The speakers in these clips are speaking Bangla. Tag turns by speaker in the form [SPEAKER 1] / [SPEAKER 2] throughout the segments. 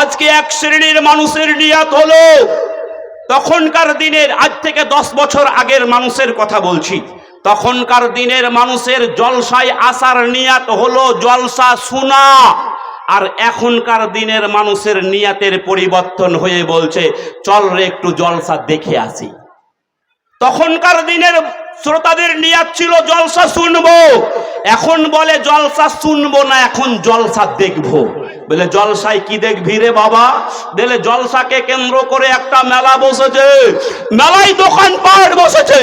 [SPEAKER 1] আজকে এক শ্রেণির মানুষের নিয়াত হলো। তখনকার দিনের, আজ থেকে দশ বছর আগের মানুষের কথা বলছি। তখনকার দিনের মানুষের জলসায় আসার নিয়াত হলো জলসা শোনা। আর এখনকার দিনের মানুষের নিয়াতের পরিবর্তন হয়ে বলছে, চল রে একটু জলসা দেখে আসি। তখনকার দিনের শ্রোতাদের নিয়াত ছিল, জলসা শুনব। এখন বলে জলসা শুনব না, এখন জলসা দেখব। বলে, জলসায় কি দেখবি রে বাবা? বলে, জলসাকে কেন্দ্র করে একটা মেলা বসেছে। মেলায় দোকান পাট বসেছে।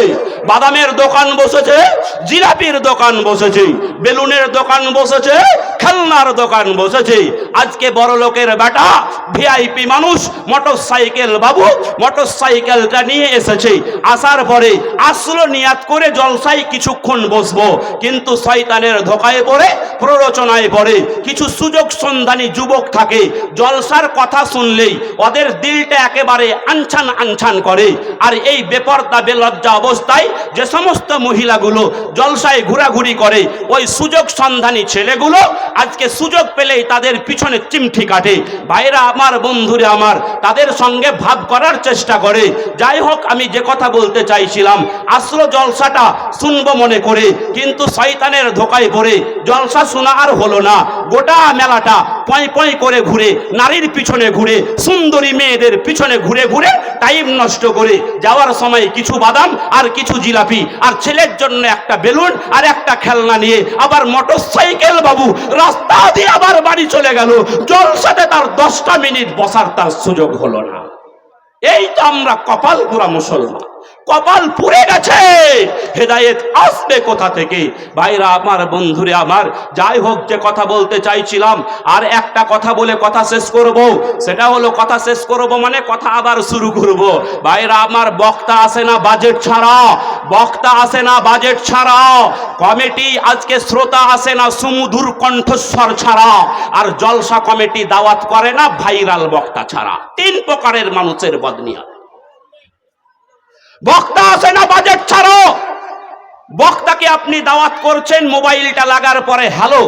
[SPEAKER 1] বাদামের দোকান বসেছে। জিলাপির দোকান বসেছে। বেলুনের দোকান বসেছে। খেলনার দোকান বসেছে। আজকে বড় লোকের বেটা ভিআইপি মানুষ মোটর সাইকেল বাবু মোটর সাইকেলটা নিয়ে এসেছে। আসার পরে আসলো নিয়াত করে জলসাই কিছুক্ষণ বসবো। কিন্তু শয়তানের ধোকায় পড়ে, প্ররোচনায় পড়ে, কিছু সুযোগ সন্ধানী যুবক থাকে। জলসার কথা শুনলেই ওদের দিলটা একেবারে আনছান আনছান করে। আর এই বেপর্দা, বেলজ্জা অবস্থায় যে সমস্ত মহিলাগুলো জলসায় ঘোরাঘুরি করে, ওই সুযোগ সন্ধানী ছেলেগুলো আজকে সুযোগ পেলেই তাদের পিছনে চিমঠি কাটে। ভাইরা আমার, বন্ধুরে আমার, তাদের সঙ্গে ভাব করার চেষ্টা করে। যাই হোক, আমি যে কথা বলতে চাইছিলাম, আশ্র জলসাটা শুনব মনে করে, কিন্তু শয়তানের ধোকায় পড়ে। জলসা শোনা আর হলো না। গোটা মেলাটা পয় পয় করে ঘুরে, নারীর পিছনে ঘুরে, সুন্দরী মেয়েদের পিছনে ঘুরে ঘুরে টাইম নষ্ট করে যাওয়ার সময় কিছু বাদাম আর কিছু জিলাপি আর ছেলের জন্য একটা বেলুন আর একটা খেলনা নিয়ে আবার মোটর সাইকেল বাবু রাস্তা দিয়ে আবার বাড়ি চলে গেল। জলসাতে তার দশটা মিনিট বসার তার সুযোগ হলো না। এই তো আমরা কপাল মুসলমান। কপাল পুড়ে গেছে। হেদায়েত আসবে কোথা থেকে? ভাইরা, আমার বন্ধুরে, আমার, যাই হোক যে কথা বলতে চাইছিলাম, আর একটা কথা বলে কথা শেষ করব। সেটা হলো কথা শেষ করব মানে কথা আবার শুরু করব। ভাইরা, আমার বক্তা আসে না বাজেট ছাড়া। বক্তা আসে না বাজেট ছাড়া। কমিটি আজকে শ্রোতা আসে না সুমধুর কণ্ঠস্বর ছাড়া। আর জলসা কমিটি দাওয়াত করে না ভাইরাল বক্তা ছাড়া। তিন প্রকারের মানুষের বদনিয়া বক্তা আসে না বাজেট ছাড়ো। বক্তাকে আপনি দাওয়াত করছেন, মোবাইলটা লাগার পরে, হ্যালো,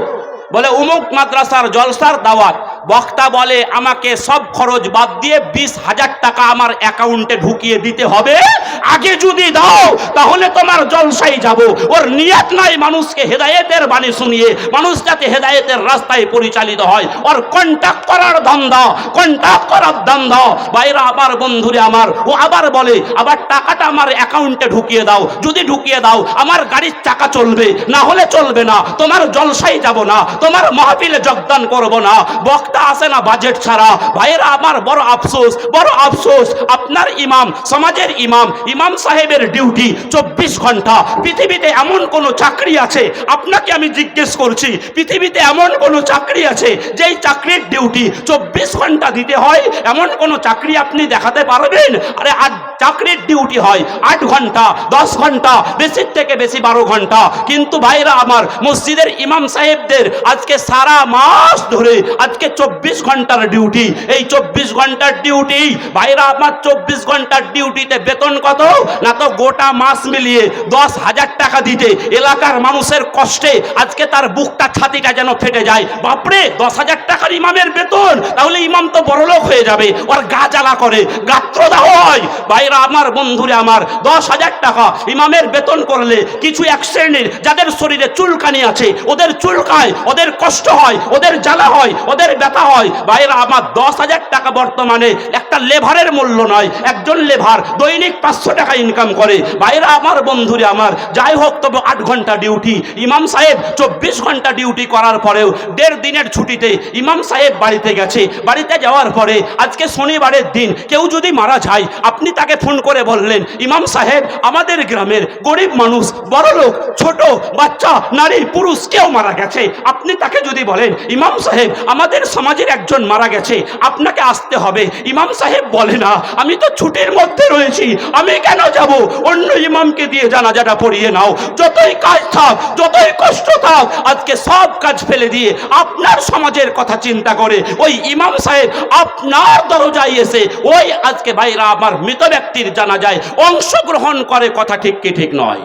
[SPEAKER 1] বলে, উমুক মাদ্রাসার জলসার দাওয়াত। বক্তা বলে, আমাকে সব খরচ বাদ দিয়ে বিশ হাজার টাকা আমার অ্যাকাউন্টে ঢুকিয়ে দিতে হবে। আগে যদি দাও, তাহলে তোমার জলসাই যাব। ওর নিয়াত নাই মানুষকে হেদায়েতের বাণী শুনিয়ে। মানুষ যাতে হেদায়েতের রাস্তায় পরিচালিত হয়। ওর কন্ট্যাক্ট করার ধান্দা কন্ট্যাক্ট করার ধান্দা। বাইরা আমার বন্ধুরে আমার, ও আবার বলে, আবার টাকাটা আমার অ্যাকাউন্টে ঢুকিয়ে দাও। যদি ঢুকিয়ে দাও, আমার গাড়ির চাকা চলবে। না হলে চলবে না। তোমার জলসাই যাব না। তোমার মাহফিলে যোগদান করব না। বক্তা আসে না বাজেট ছাড়া। ভাইয়েরা আমার বড় আফসোস বড় আফসোস আপনার ইমাম, সমাজের ইমাম ইমাম সাহেবের ডিউটি চব্বিশ ঘণ্টা। পৃথিবীতে এমন কোন চাকরি আছে? আপনাকে আমি জিজ্ঞেস করছি, পৃথিবীতে এমন কোন চাকরি আছে যেই চাকরির ডিউটি চব্বিশ ঘণ্টা দিতে হয়? এমন কোন চাকরি আপনি দেখাতে পারবেন? আরে আট চাকরির ডিউটি হয় আট ঘণ্টা, দশ ঘণ্টা, বেশির থেকে বেশি বারো ঘণ্টা। কিন্তু ভাইরা আমার, মসজিদের ইমাম সাহেবদের আজকে সারা মাস ধরে আজকে চব্বিশ ঘণ্টার ডিউটি। এই চব্বিশ ঘণ্টার ডিউটি, ভাইরা আমার চব্বিশ ঘণ্টার ডিউটিতে বেতন কত? না তো গোটা মাস মিলিয়ে দশ হাজার টাকা দিতে। এলাকার মানুষের কষ্টে আজকে তার বুকটা ছাতিটা যেন ফেটে যায়। বাপরে, দশ হাজার টাকার ইমামের বেতন? তাহলে ইমাম তো বড়লোক হয়ে যাবে। ওর গা জ্বালা করে গাত্রদাহ হয়। ভাইরা, আমার বন্ধুরে আমার, দশ হাজার টাকা ইমামের বেতন করলে কিছু এক শ্রেণির যাদের শরীরে চুলকানি আছে, ওদের চুলকায়, ওদের কষ্ট হয়, ওদের জ্বালা হয়, ওদের ব্যথা হয়। ভাইরা, আমার দশ হাজার টাকা বর্তমানে একটা লেভারের মূল্য নয়। একজন লেভার দৈনিক পাঁচশো টাকা ইনকাম করে। ভাইরা আমার, বন্ধুরে আমার, যাই হোক, তবে আট ঘণ্টা ডিউটি ইমাম সাহেব চব্বিশ ঘণ্টা ডিউটি করার পরেও দেড় দিনের ছুটিতে ইমাম সাহেব বাড়িতে গেছে। বাড়িতে যাওয়ার পরে আজকে শনিবারের দিন কেউ যদি মারা যায়, আপনি তাকে ফোন করে বললেন, ইমাম সাহেব, আমাদের গ্রামের গরিব মানুষ, বড় লোক, ছোট, বাচ্চা, নারী, পুরুষ কেউ মারা গেছে। আপনি তাকে যদি বলেন, ইমাম সাহেব, আমাদের সমাজের একজন মারা গেছে, আপনাকে আসতে হবে। ইমাম সাহেব বলে না, আমি তো ছুটির মধ্যে রয়েছি, আমি কেন যাব? অন্য ইমামকে দিয়ে জানাজাটা পড়িয়ে নাও। যতই কাজ থাক, যতই কষ্ট থাক, আজকে সব কাজ ফেলে দিয়ে আপনার সমাজের কথা চিন্তা করে ওই ইমাম সাহেব আপনার দরজায় এসে, ওই আজকে ভাইরা আমার মৃত ব্যক্তির জানা যায় অংশগ্রহণ করে কথা ঠিক কি ঠিক নয়।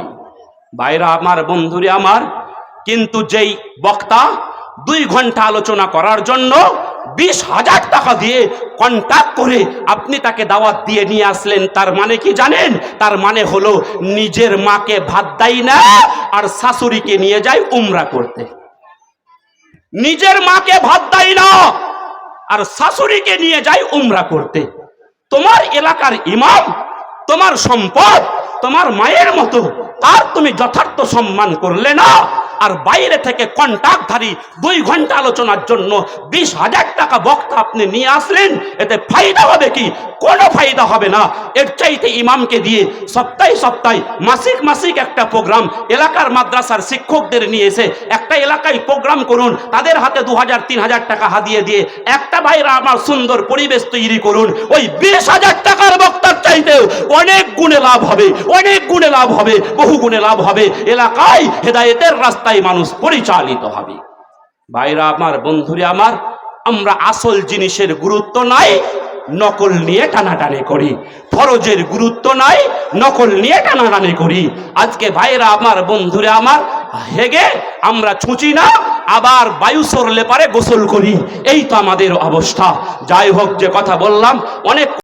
[SPEAKER 1] ভাইরা আমার বন্ধুরে আমার, কিন্তু যেই বক্তা দুই ঘণ্টা আলোচনা করার জন্য বিশ হাজার টাকা দিয়ে কন্ট্যাক্ট করে আপনি তাকে দাওয়াত দিয়ে নিয়ে আসলেন। তার মানে কি জানেন? তার মানে হলো নিজের মাকে ভাত দেয় না আর শাশুড়িকে নিয়ে যায় উমরা করতে। নিজের মাকে ভাত দেয় না আর শাশুড়িকে নিয়ে যায় উমরা করতে। তোমার এলাকার ইমাম, তোমার সম্পদ, তোমার মায়ের মতো, তার তুমি যথার্থ সম্মান করলে না আর বাইরে থেকে কন্ট্রাক্টধারী দুই ঘণ্টা আলোচনার জন্য বিশ হাজার টাকা বক্তা আপনি নিয়ে আসলেন, এতে ফাইদা হবে কি? কোনো ফায়দা হবে না। এর চাইতে ইমামকে দিয়ে সপ্তাহে সপ্তাহে মাসিক মাসিক একটা প্রোগ্রাম এলাকার মাদ্রাসার শিক্ষকদের নিয়ে এসে একটা এলাকায় প্রোগ্রাম করুন, তাদের হাতে দু হাজার তিন হাজার টাকা হাতিয়ে দিয়ে একটা ভাইরা আমার সুন্দর পরিবেশ তৈরি করুন। ওই বিশ হাজার টাকার বক্তার চাইতেও অনেক গুণে লাভ হবে, অনেক গুণে লাভ হবে, বহু গুণে লাভ হবে। এলাকায় হেদায়েতের রাস্তায় মানুষ পরিচালিত হবে। ভাইরা আমার, বন্ধুরে আমার, আমরা আসল জিনিসের গুরুত্ব নাই নকল নিয়ে টানাটানি করি। ফরজের গুরুত্ব নাই, নকল নিয়ে টানাটানি করি। আজকে ভাইরা আমার, বন্ধুরা আমার, হেগে আমরা ছুঁচি না, আবার বায়ু সরলে পারে গোসল করি। এই তো আমাদের অবস্থা। যাই হোক, যে কথা বললাম, অনেক